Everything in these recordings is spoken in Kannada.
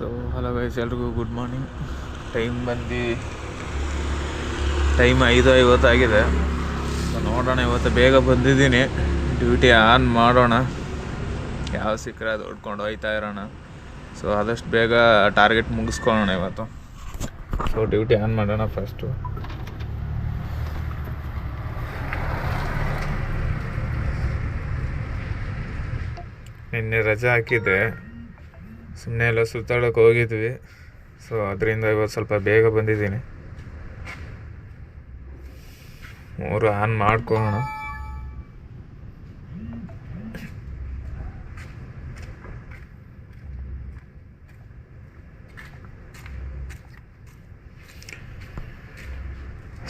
ಸೊ ಹಲೋ ಗೈಸ್ ಎಲ್ರಿಗೂ ಗುಡ್ ಮಾರ್ನಿಂಗ್ ಟೈಮ್ ಬಂದು ಟೈಮ್ ಐದು ಐವತ್ತಾಗಿದೆ ಸೊ ನೋಡೋಣ ಇವತ್ತು ಬೇಗ ಬಂದಿದ್ದೀನಿ. ಡ್ಯೂಟಿ ಆನ್ ಮಾಡೋಣ. ಯಾವ ಸಿಕ್ಕರೆ ಅದು ಹೊಡ್ಕೊಂಡು ಹೋಯ್ತಾ ಇರೋಣ. ಸೊ ಆದಷ್ಟು ಬೇಗ ಟಾರ್ಗೆಟ್ ಮುಗಿಸ್ಕೊಳ್ಳೋಣ ಇವತ್ತು. ಸೊ ಡ್ಯೂಟಿ ಆನ್ ಮಾಡೋಣ ಫಸ್ಟು ನಿನ್ನೆ ರಜೆ ಹಾಕಿದ್ದೆ. ಸುಮ್ಮನೆ ಎಲ್ಲ ಸುತ್ತಾಡೋಕೆ ಹೋಗಿದ್ವಿ. ಸೊ ಅದರಿಂದ ಇವತ್ತು ಸ್ವಲ್ಪ ಬೇಗ ಬಂದಿದ್ದೀನಿ. ಮೂರು ಆನ್ ಮಾಡ್ಕೋಣ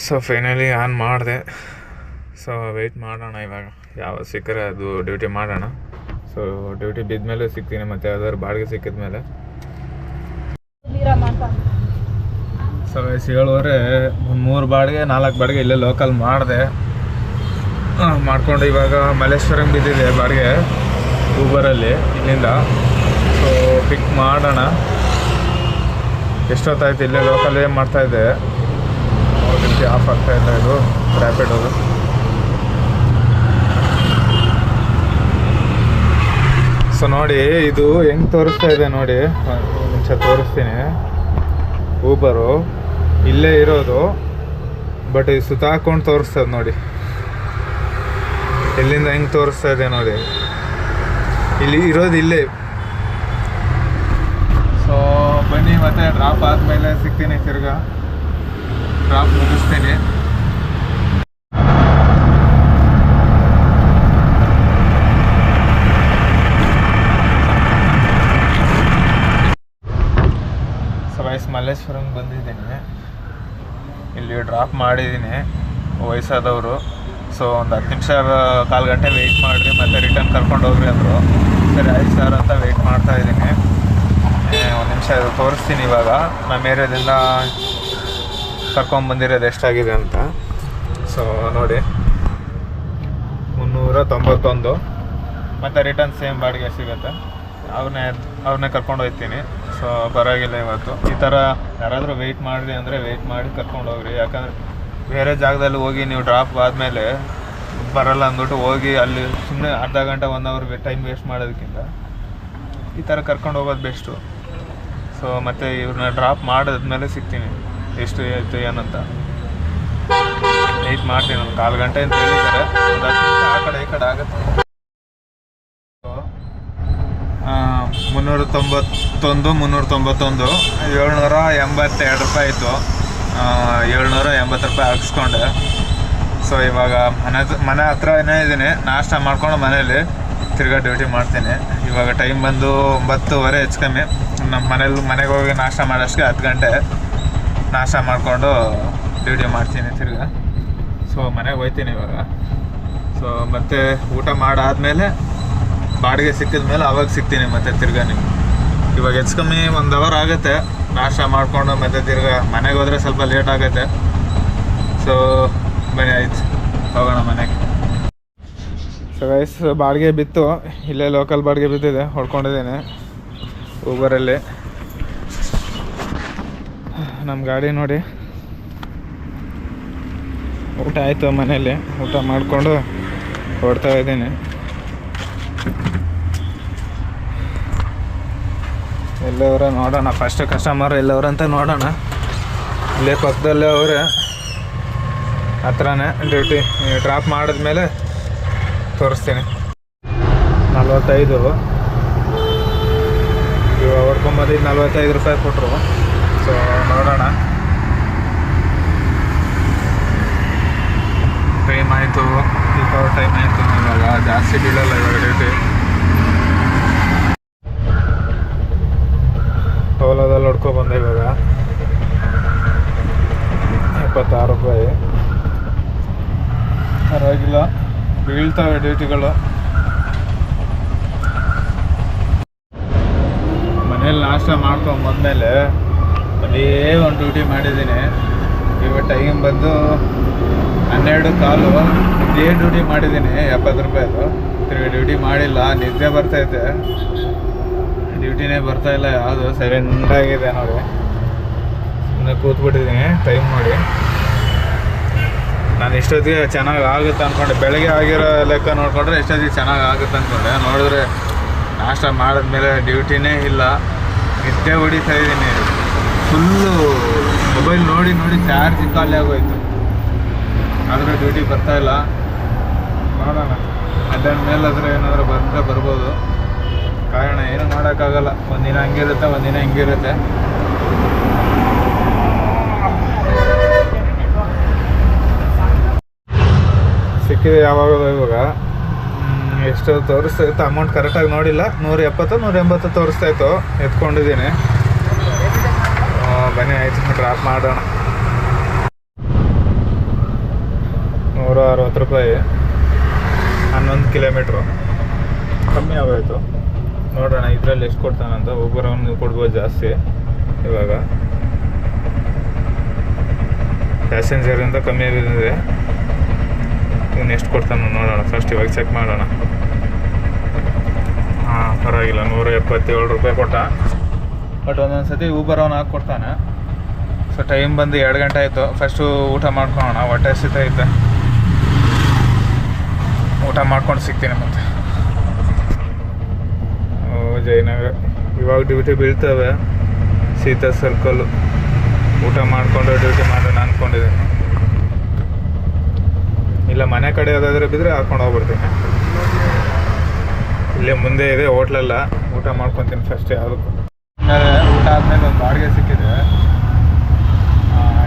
ಸೊ ಫೈನಲಿ ಆನ್ ಮಾಡಿದೆ. ಸೊ ವೆಯ್ಟ್ ಮಾಡೋಣ ಇವಾಗ. ಯಾವ ಸಿಕ್ಕರೆ ಅದು ಡ್ಯೂಟಿ ಮಾಡೋಣ. ಸೊ ಡ್ಯೂಟಿ ಬಿದ್ದ ಮೇಲೆ ಸಿಗ್ತೀನಿ ಮತ್ತೆ ಯಾವ್ದಾದ್ರು ಬಾಡಿಗೆ ಸಿಕ್ಕಿದ ಮೇಲೆ ಸೊ ಏಳುವರೆ, ಒಂದು ಮೂರು ಬಾಡಿಗೆ, ನಾಲ್ಕು ಬಾಡಿಗೆ ಇಲ್ಲೇ ಲೋಕಲ್ ಮಾಡಿದೆ. ಮಾಡಿಕೊಂಡು ಇವಾಗ ಮಲ್ಲೇಶ್ವರಂ ಬಿದ್ದಿದೆ ಬಾಡಿಗೆ ಊಬರಲ್ಲಿ ಇಲ್ಲಿಂದ. ಸೊ ಪಿಕ್ ಮಾಡೋಣ. ಎಷ್ಟೊತ್ತಾಯ್ತು ಇಲ್ಲೇ ಲೋಕಲ್ ಏನು ಮಾಡ್ತಾಯಿದ್ದೆ ಆಫ್ ಆಗ್ತಾಯಿಲ್ಲ ಇದು ರ್ಯಾಪಿಡ್ ಅದು. ಸೊ ನೋಡಿ, ಇದು ಹೆಂಗ್ ತೋರಿಸ್ತಾ ಇದೆ ನೋಡಿ. ನಿಮಿಷ ತೋರಿಸ್ತೀನಿ. ಊಬರು ಇಲ್ಲೇ ಇರೋದು ಬಟ್ ಇದು ಸುತ್ತಾಕೊಂಡು ತೋರಿಸ್ತದೆ ನೋಡಿ. ಎಲ್ಲಿಂದ ಹೆಂಗ್ ತೋರಿಸ್ತಾ ಇದೆ ನೋಡಿ. ಇಲ್ಲಿ ಇರೋದು ಇಲ್ಲೇ. ಸೊ ಬನ್ನಿ ಮತ್ತೆ ಡ್ರಾಪ್ ಆದಮೇಲೆ ಸಿಗ್ತೀನಿ ತಿರ್ಗಾ. ಡ್ರಾಪ್ ಮುಗಿಸ್ತೀನಿ ಸೊ ವಯಸ್ಸು ಮಲ್ಲೇಶ್ವರಂ ಬಂದಿದ್ದೀನಿ ಡ್ರಾಪ್ ಮಾಡಿದ್ದೀನಿ ವಯಸ್ಸಾದವರು. ಸೊ ಒಂದು ಹತ್ತು ನಿಮಿಷ, ಕಾಲು ಗಂಟೆ ವೆಯ್ಟ್ ಮಾಡಿರಿ, ಮತ್ತೆ ರಿಟರ್ನ್ ಕರ್ಕೊಂಡು ಹೋಗ್ರಿ ಅಂದರು. ಸರಿ ಐದು ಸಾವಿರ ಅಂತ ವೆಯ್ಟ್ ಮಾಡ್ತಾ ಇದ್ದೀನಿ. ಒಂದು ನಿಮಿಷ ತೋರಿಸ್ತೀನಿ ಇವಾಗ. ನಮ್ಮ ಏರಿಯಾದಿಂದ ಕರ್ಕೊಂಬಂದಿರೋದು ಎಷ್ಟಾಗಿದೆ ಅಂತ. ಸೊ ನೋಡಿ. ಮುನ್ನೂರ ತೊಂಬತ್ತೊಂದು. ಮತ್ತು ರಿಟರ್ನ್ ಸೇಮ್ ಬಾಡಿಗೆ ಸಿಗುತ್ತೆ. ಅವ್ರನ್ನೇ ಅವ್ರನ್ನೇ ಕರ್ಕೊಂಡು ಹೋಗ್ತೀನಿ. ಸೊ, ಪರವಾಗಿಲ್ಲ ಇವತ್ತು. ಈ ಥರ ಯಾರಾದರೂ ವೆಯ್ಟ್ ಮಾಡಿರಿ ಅಂದರೆ ವೆಯ್ಟ್ ಮಾಡಿ ಕರ್ಕೊಂಡು ಹೋಗ್ರಿ ಯಾಕಂದರೆ ಬೇರೆ ಜಾಗದಲ್ಲಿ ಹೋಗಿ ನೀವು ಡ್ರಾಪ್ ಆದಮೇಲೆ ಬರಲ್ಲ ಅಂದ್ಬಿಟ್ಟು ಹೋಗಿ ಅಲ್ಲಿ ಸುಮ್ಮನೆ ಅರ್ಧ ಗಂಟೆ ಒನ್ ಅವರ್ ಟೈಮ್ ವೇಸ್ಟ್ ಮಾಡೋದಕ್ಕಿಂತ ಈ ಥರ ಕರ್ಕೊಂಡು ಹೋಗೋದು ಬೆಸ್ಟು ಸೊ ಮತ್ತು ಇವ್ರನ್ನ ಡ್ರಾಪ್ ಮಾಡಿದ್ಮೇಲೆ ಸಿಗ್ತೀನಿ. ಎಷ್ಟು ಆಯಿತು, ಏನಂತ. ವೆಯ್ಟ್ ಮಾಡ್ತೀನಿ, ಒಂದು ಕಾಲು ಗಂಟೆ ಅಂತ ಹೇಳಿದ್ದಾರೆ. ಒಂದು ಆ ಕಡೆ ಈ ಕಡೆ ಆಗುತ್ತೆ ಆ, ಮುನ್ನೂರ ತೊಂಬತ್ತೊಂದು ಮುನ್ನೂರ ತೊಂಬತ್ತೊಂದು ಏಳ್ನೂರ ಎಂಬತ್ತೆರಡು ರೂಪಾಯಿ ಇತ್ತು. ಏಳ್ನೂರ ಎಂಬತ್ತು ರೂಪಾಯಿ ಹಾಕ್ಸ್ಕೊಂಡೆ. ಸೊ ಇವಾಗ ಮನೆ ಮನೆ ಹತ್ರನೇ ಇದ್ದೀನಿ. ನಾಷ್ಟ ಮಾಡ್ಕೊಂಡು ಮನೇಲಿ ತಿರ್ಗಾ ಡ್ಯೂಟಿ ಮಾಡ್ತೀನಿ. ಇವಾಗ ಟೈಮ್ ಬಂದು ಒಂಬತ್ತುವರೆ, ಹೆಚ್ಚು ಕಮ್ಮಿ. ನಮ್ಮ ಮನೇಲಿ, ಮನೆಗೆ ಹೋಗಿ ನಾಷ್ಟ ಮಾಡೋಷ್ಟಕ್ಕೆ ಹತ್ತು ಗಂಟೆ ನಾಷ್ಟ ಮಾಡಿಕೊಂಡು ಡ್ಯೂಟಿ ಮಾಡ್ತೀನಿ ತಿರ್ಗಾ. ಸೊ ಮನೆಗೆ ಹೋಗ್ತೀನಿ ಇವಾಗ. ಸೊ ಮತ್ತೆ ಊಟ ಮಾಡಾದ್ಮೇಲೆ ಬಾಡಿಗೆ ಸಿಕ್ಕಿದ ಮೇಲೆ ಅವಾಗ ಸಿಗ್ತೀನಿ ಮತ್ತೆ ತಿರ್ಗಾ ನಿಮ್ಗೆ. ಇವಾಗ ಹೆಚ್ಚು ಕಮ್ಮಿ ಒಂದು ಅವರ್ ಆಗುತ್ತೆ. ನಾಷ್ಟ ಮಾಡಿಕೊಂಡು ಮತ್ತೆ ತಿರ್ಗಾ ಮನೆಗೆ ಹೋದರೆ ಸ್ವಲ್ಪ ಲೇಟ್ ಆಗುತ್ತೆ. ಸೊ ಬನ್ನಿ ಆಯ್ತು. ಹೋಗೋಣ ಮನೆಗೆ. ಸೊ ಗೈಸ್ ಬಾಡಿಗೆ ಬಿತ್ತು. ಇಲ್ಲೇ ಲೋಕಲ್ ಬಾಡಿಗೆ ಬಿದ್ದಿದೆ. ಹೊಡ್ಕೊಂಡಿದ್ದೀನಿ ಊಬರಲ್ಲಿ ನಮ್ಮ ಗಾಡಿ ನೋಡಿ. ಊಟ ಆಯಿತು ಮನೇಲಿ ಊಟ ಮಾಡಿಕೊಂಡು ಹೊಡ್ತಾ ಇದ್ದೀನಿ. ಎಲ್ಲವರ ನೋಡೋಣ. ಫಸ್ಟ್ ಕಸ್ಟಮರ್ ಎಲ್ಲವ್ರ ಅಂತ ನೋಡೋಣ. ಇಲ್ಲೇ ಪಕ್ಕದಲ್ಲೇ ಅವರೇ. ಹತ್ರನೇ ಡ್ಯೂಟಿ ಡ್ರಾಪ್ ಮಾಡಿದ್ಮೇಲೆ ತೋರಿಸ್ತೀನಿ. ನಲ್ವತ್ತೈದು. ಇವಾಗ ಹೊಡ್ಕೊಂಬಂದಿದ್ದು ನಲ್ವತ್ತೈದು ರೂಪಾಯಿ ಕೊಟ್ಟರು ಸೊ ನೋಡೋಣ. ಟೈಮ್ ಆಯಿತು. ಅವರ್ ಟೈಮ್ ಆಯಿತು. ಇವಾಗ ಜಾಸ್ತಿ ಬೀಳಲ್ಲ ಇವಾಗ ಡ್ಯೂಟಿ ಓಲಾದಲ್ಲಿ ಹೊಡ್ಕೊ ಬಂದೆ ಇವಾಗ ಇಪ್ಪತ್ತಾರು ರೂಪಾಯಿ ಪರವಾಗಿಲ್ಲ ಬೀಳ್ತವೆ ಡ್ಯೂಟಿಗಳು ಮನೇಲಿ ನಾಷ್ಟ ಮಾಡ್ಕೊಂಡು ಬಂದಮೇಲೆ ಅದೇ ಒಂದು ಡ್ಯೂಟಿ ಮಾಡಿದ್ದೀನಿ. ಇವಾಗ ಟೈಮ್ ಬಂದು ಹನ್ನೆರಡು ಕಾಲು ಇದೇ ಡ್ಯೂಟಿ ಮಾಡಿದ್ದೀನಿ, ಎಪ್ಪತ್ತು ರೂಪಾಯಿದು. ತಿರುಗಿ ಡ್ಯೂಟಿ ಮಾಡಿಲ್ಲ, ನಿದ್ದೆ ಬರ್ತೈತೆ ಡ್ಯೂಟಿ ಡ್ಯೂಟಿನೇ ಬರ್ತಾ ಇಲ್ಲ, ಯಾವುದು ಸರಿ ಆಗಿದೆ ನೋಡಿ. ಸುಮ್ಮನೆ ಕೂತ್ಬಿಟ್ಟಿದ್ದೀನಿ ಟೈಮ್ ನೋಡಿ. ನಾನು ಎಷ್ಟೊತ್ತಿಗೆ ಚೆನ್ನಾಗಿ ಆಗುತ್ತೆ ಅಂದ್ಕೊಂಡೆ ಬೆಳಗ್ಗೆ ಆಗಿರೋ ಲೆಕ್ಕ ನೋಡಿಕೊಂಡ್ರೆ ಎಷ್ಟೊತ್ತಿಗೆ ಚೆನ್ನಾಗಿ ಆಗುತ್ತೆ ಅಂದ್ಕೊಂಡೆ ನೋಡಿದ್ರೆ ನಾಷ್ಟ ಮಾಡಿದ್ಮೇಲೆ ಡ್ಯೂಟಿನೇ ಇಲ್ಲ. ನಿದ್ದೆ ಹೊಡಿತಾ ಇದ್ದೀನಿ ಫುಲ್ಲು ಮೊಬೈಲ್ ನೋಡಿ ನೋಡಿ ಚಾರ್ಜ್ ಖಾಲಿ ಆಗೋಯ್ತು. ಆದರೆ ಡ್ಯೂಟಿ ಬರ್ತಾ ಇಲ್ಲ. ನೋಡೋಣ. ಮಧ್ಯಾಹ್ನ ಆದರೆ ಏನಾದರೂ ಬಂದರೆ ಬರ್ಬೋದು. ಕಾರಣ ಏನು ಮಾಡೋಕ್ಕಾಗಲ್ಲ. ಒಂದಿನ ಹಂಗಿರುತ್ತೆ, ಒಂದಿನ ಹಿಂಗಿರುತ್ತೆ. ಸಿಕ್ಕಿದೆ ಯಾವಾಗ ಇವಾಗ? ಎಷ್ಟು ತೋರಿಸ್ತಾ ಇತ್ತು. ಅಮೌಂಟ್ ಕರೆಕ್ಟಾಗಿ ನೋಡಿಲ್ಲ. ನೂರ ಎಪ್ಪತ್ತು ನೂರ ಎಂಬತ್ತು ತೋರಿಸ್ತಾ ಇತ್ತು. ಎತ್ಕೊಂಡಿದ್ದೀನಿ. ಬನ್ನಿ ಆಯ್ತು ಡ್ರಾಪ್ ಮಾಡೋಣ. ನೂರ ಅರವತ್ತು ರೂಪಾಯಿ. ಹನ್ನೊಂದು ಕಿಲೋಮೀಟ್ರು ಕಮ್ಮಿ ಆಗೋಯ್ತು. ನೋಡೋಣ, ಇದರಲ್ಲಿ ಎಷ್ಟು ಕೊಡ್ತಾನಂತ ಒಬ್ಬರವನು ಕೊಡ್ಬೋದು ಜಾಸ್ತಿ ಇವಾಗ. ಪ್ಯಾಸೆಂಜರಿಂದ ಕಮ್ಮಿ ಆಗಿದೆ. ಇನ್ನು ಎಷ್ಟು ಕೊಡ್ತಾನೆ ನೋಡೋಣ. ಫಸ್ಟ್ ಇವಾಗ ಚೆಕ್ ಮಾಡೋಣ. ಹಾಂ, ಪರವಾಗಿಲ್ಲ. ನೂರ ಎಪ್ಪತ್ತೇಳು ರೂಪಾಯಿ ಕೊಟ್ಟ. ಬಟ್ ಒಂದೊಂದು ಸತಿ ಊಬರ್ ಅವನು ಹಾಕ್ಕೊಡ್ತಾನೆ ಸೊ ಟೈಮ್ ಬಂದು ಎರಡು ಗಂಟೆ ಆಯಿತು. ಫಸ್ಟು ಊಟ ಮಾಡ್ಕೊಳೋಣ. ಹೊಟ್ಟೆ ಹಸಿತೈತೆ ಊಟ ಮಾಡ್ಕೊಂಡು ಸಿಗ್ತೀನಿ ಮತ್ತೆ. ಓ, ಜಯನಗರ. ಇವಾಗ ಡ್ಯೂಟಿ ಬೀಳ್ತವೆ. ಸೀತಾ ಸರ್ಕಲ್ಲು ಊಟ ಮಾಡಿಕೊಂಡು ಡ್ಯೂಟಿ ಮಾಡೋಣ ಅಂದ್ಕೊಂಡಿದ್ದೀನಿ ಇಲ್ಲ, ಮನೆ ಕಡೆ ಯಾವುದಾದ್ರೂ ಬಿದ್ದರೆ ಹಾಕೊಂಡು ಹೋಗ್ಬಿಡ್ತೀನಿ. ಇಲ್ಲೇ ಮುಂದೆ ಇದೆ ಹೋಟ್ಲೆಲ್ಲ, ಊಟ ಮಾಡ್ಕೊತೀನಿ ಫಸ್ಟ್ ಯಾವ್ದು ಊಟ ಆದಮೇಲೆ ಒಂದು ಬಾಡಿಗೆ ಸಿಕ್ಕಿದೆ.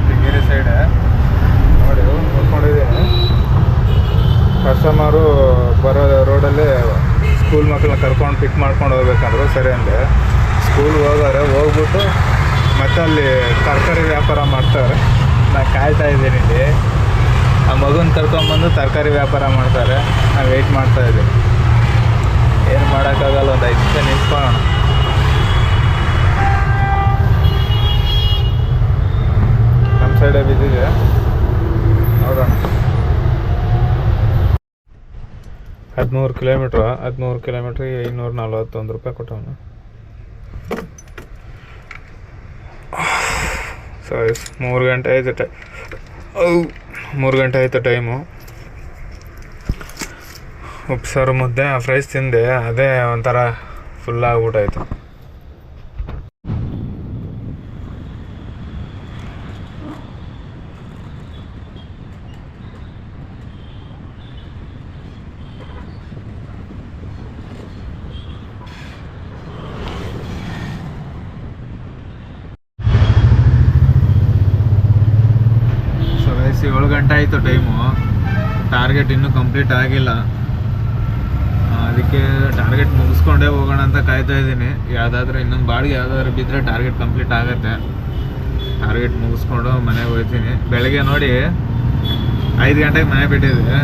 ಕೆಂಗೇರಿ ಸೈಡ್ ನೋಡಿ, ನೋಡ್ಕೊಂಡಿದ್ದೀನಿ. ಕಸ್ಟಮರು ಬರೋ ರೋಡಲ್ಲೇ ಸ್ಕೂಲ್ ಮಕ್ಕಳನ್ನ ಕರ್ಕೊಂಡು ಪಿಕ್ ಮಾಡ್ಕೊಂಡು ಹೋಗ್ಬೇಕಂದ್ರು, ಸರಿ ಅಂದೆ. ಸ್ಕೂಲ್ ಹೋಗೋರೆ ಹೋಗ್ಬಿಟ್ಟು ಮತ್ತೆ ಅಲ್ಲಿ ತರಕಾರಿ ವ್ಯಾಪಾರ ಮಾಡ್ತಾರೆ. ನಾನು ಕಾಯ್ತಾ ಇದ್ದೀನಿ ಇಲ್ಲಿ. ಆ ಮಗುನ ಕರ್ಕೊಂಬಂದು ತರಕಾರಿ ವ್ಯಾಪಾರ ಮಾಡ್ತಾರೆ. ನಾವು ವೆಯ್ಟ್ ಮಾಡ್ತಾ ಇದ್ದೀವಿ ಏನು ಮಾಡೋಕ್ಕಾಗಲ್ಲ, ಒಂದು ಐದು ನಿಮಿಷ ನಿಂತ್ಕೊಳ್ಳೋಣ. ನಮ್ಮ ಸೈಡೇ ಬಿದ್ದಿದೆ ನೋಡೋಣ. ಹದಿಮೂರು ಕಿಲೋಮೀಟ್ರ್ ಹದಿಮೂರು ಕಿಲೋಮೀಟ್ರಿಗೆ ಐನೂರ ನಲ್ವತ್ತೊಂದು ರೂಪಾಯಿ ಕೊಟ್ಟವನು. ಸರಿ, ಮೂರು ಗಂಟೆ ಆಯ್ತು ಮೂರು ಗಂಟೆ ಆಯಿತು ಟೈಮು. ಉಪ್ಸಾರು ಮುದ್ದೆ ಫ್ರೈಸ್ ತಿಂದೆ ಅದೇ ಒಂಥರ ಫುಲ್ ಆಗ್ಬಿಟ್ಟಾಯ್ತು ಗಂಟೆ ಆಯಿತು ಟೈಮು ಟಾರ್ಗೆಟ್ ಇನ್ನೂ ಕಂಪ್ಲೀಟ್ ಆಗಿಲ್ಲ. ಅದಕ್ಕೆ ಟಾರ್ಗೆಟ್ ಮುಗಿಸ್ಕೊಂಡೇ ಹೋಗೋಣ ಅಂತ ಕಾಯ್ತಾ ಇದ್ದೀನಿ. ಯಾವುದಾದ್ರೂ ಇನ್ನೊಂದು ಬಾಡಿಗೆ ಯಾವುದಾದ್ರು ಬಿದ್ದರೆ ಟಾರ್ಗೆಟ್ ಕಂಪ್ಲೀಟ್ ಆಗುತ್ತೆ. ಟಾರ್ಗೆಟ್ ಮುಗಿಸ್ಕೊಂಡು ಮನೆಗೆ ಹೋಗ್ತೀನಿ. ಬೆಳಗ್ಗೆ ನೋಡಿ ಐದು ಗಂಟೆಗೆ ಮನೆ ಬಿಟ್ಟಿದ್ದೆ.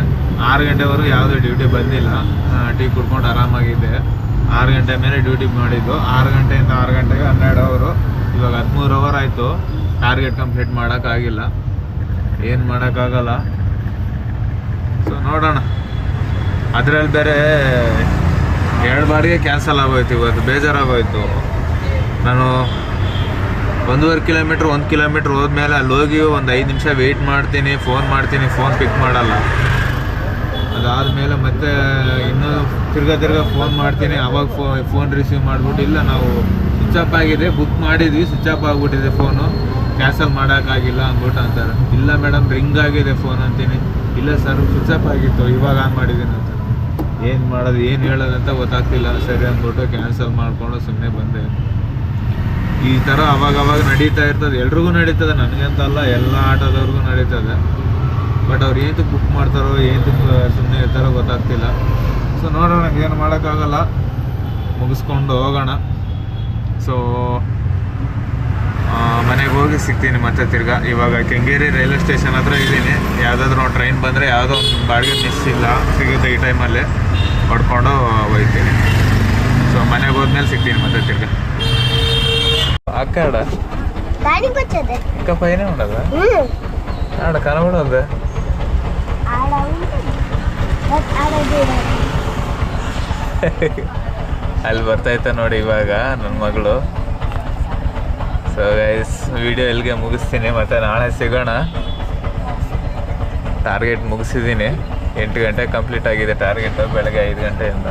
ಆರು ಗಂಟೆವರೆಗೂ ಯಾವುದೇ ಡ್ಯೂಟಿ ಬಂದಿಲ್ಲ. ಟೀ ಕುಡ್ಕೊಂಡು ಆರಾಮಾಗಿದ್ದೆ. ಆರು ಗಂಟೆ ಮೇಲೆ ಡ್ಯೂಟಿ ಮಾಡಿದ್ದು. ಆರು ಗಂಟೆಯಿಂದ ಆರು ಗಂಟೆಗೆ ಹನ್ನೆರಡು ಅವರು ಇವಾಗ ಹದಿಮೂರು ಅವರ್ ಆಯಿತು. ಟಾರ್ಗೆಟ್ ಕಂಪ್ಲೀಟ್ ಮಾಡೋಕ್ಕಾಗಿಲ್ಲ ಏನು ಮಾಡೋಕ್ಕಾಗಲ್ಲ. ಸೊ ನೋಡೋಣ. ಅದರಲ್ಲಿ ಬೇರೆ ಎರಡು ಬಾರಿಗೆ ಕ್ಯಾನ್ಸಲ್ ಆಗೋಯ್ತು ಇವತ್ತು, ಬೇಜಾರಾಗೋಯ್ತು. ನಾನು ಒಂದೂವರೆ ಕಿಲೋಮೀಟ್ರ್ ಒಂದು ಕಿಲೋಮೀಟ್ರ್ ಹೋದ್ಮೇಲೆ ಅಲ್ಲಿ ಹೋಗಿ ಒಂದು ಐದು ನಿಮಿಷ ವೆಯ್ಟ್ ಮಾಡ್ತೀನಿ ಫೋನ್ ಮಾಡ್ತೀನಿ ಫೋನ್ ಪಿಕ್ ಮಾಡಲ್ಲ. ಅದಾದಮೇಲೆ ಮತ್ತೆ ಇನ್ನೂ ತಿರ್ಗಾ ತಿರ್ಗಾ ಫೋನ್ ಮಾಡ್ತೀನಿ, ಅವಾಗ ಫೋ ಫೋನ್ ರಿಸೀವ್ ಮಾಡಿಬಿಟ್ಟು ಇಲ್ಲ, ನಾವು ಸ್ವಿಚ್ ಆಫ್ ಆಗಿದೆ ಬುಕ್ ಮಾಡಿದ್ವಿ ಸ್ವಿಚ್ ಆಫ್ ಆಗಿಬಿಟ್ಟಿದೆ ಫೋನು ಕ್ಯಾನ್ಸಲ್ ಮಾಡೋಕ್ಕಾಗಿಲ್ಲ ಅಂದ್ಬಿಟ್ಟು ಅಂತಾರೆ. ಇಲ್ಲ ಮೇಡಮ್ ರಿಂಗ್ ಆಗಿದೆ ಫೋನ್ ಅಂತೀನಿ. ಇಲ್ಲ ಸರ್ ಸ್ವಿಚ್ ಆಫ್ ಆಗಿತ್ತು, ಇವಾಗ ಆನ್ ಮಾಡಿದ್ದೀನಿ ಅಂತ. ಏನು ಮಾಡೋದು, ಏನು ಹೇಳೋದಂತ ಗೊತ್ತಾಗ್ತಿಲ್ಲ. ಸರಿ ಅಂದ್ಬಿಟ್ಟು ಕ್ಯಾನ್ಸಲ್ ಮಾಡಿಕೊಂಡು ಸುಮ್ಮನೆ ಬಂದೆ. ಈ ಥರ ಅವಾಗವಾಗ ಅವಾಗ ನಡೀತಾ ಇರ್ತದೆ. ಎಲ್ರಿಗೂ ನಡೀತದೆ ನನಗಂತ ಅಲ್ಲ ಎಲ್ಲ ಆಟೋದವ್ರಿಗೂ ನಡೀತದೆ. ಬಟ್ ಅವ್ರು ಏನು ಬುಕ್ ಮಾಡ್ತಾರೋ, ಏನು ಸುಮ್ಮನೆ ಇರ್ತಾರೋ ಗೊತ್ತಾಗ್ತಿಲ್ಲ. ಸೊ ನೋಡೋಣ, ಏನು ಮಾಡೋಕ್ಕಾಗಲ್ಲ. ಮುಗಿಸ್ಕೊಂಡು ಹೋಗೋಣ. ಸೊ ಮನೆಗೆ ಹೋಗಿ ಸಿಗ್ತೀನಿ ಮತ್ತೆ ತಿರ್ಗ. ಇವಾಗ ಕೆಂಗೇರಿ ರೈಲ್ವೆ ಸ್ಟೇಷನ್ ಹತ್ರ ಇದ್ದೀನಿ. ಯಾವ್ದಾದ್ರು ಟ್ರೈನ್ ಬಂದರೆ ಯಾವುದೋ ಒಂದು ಬಾಡಿಗೆ ಮಿಸ್ ಇಲ್ಲ. ಸಿಗುತ್ತೆ ಈ ಟೈಮಲ್ಲಿ ಹೊಡ್ಕೊಂಡು ಹೋಗ್ತೀನಿ. ಸೊ ಮನೆಗೆ ಹೋದ್ಮೇಲೆ ಸಿಗ್ತೀನಿ ಮತ್ತೆ ತಿರ್ಗ. ಅಕ್ಕ ಅಕ್ಕ ಪೈನೇ ಉಂಡದ ಅಲ್ಲಿ ಬರ್ತಾ ಇತ್ತ ನೋಡಿ ಇವಾಗ ನನ್ನ ಮಗಳು. ಸೊ ಗೈಸ್ ವಿಡಿಯೋ ಎಲ್ಲಿಗೆ ಮುಗಿಸ್ತೀನಿ, ಮತ್ತು ನಾಳೆ ಸಿಗೋಣ. ಟಾರ್ಗೆಟ್ ಮುಗಿಸಿದ್ದೀನಿ. ಎಂಟು ಗಂಟೆ ಕಂಪ್ಲೀಟ್ ಆಗಿದೆ ಟಾರ್ಗೆಟ್ ಬೆಳಗ್ಗೆ ಐದು ಗಂಟೆಯಿಂದ.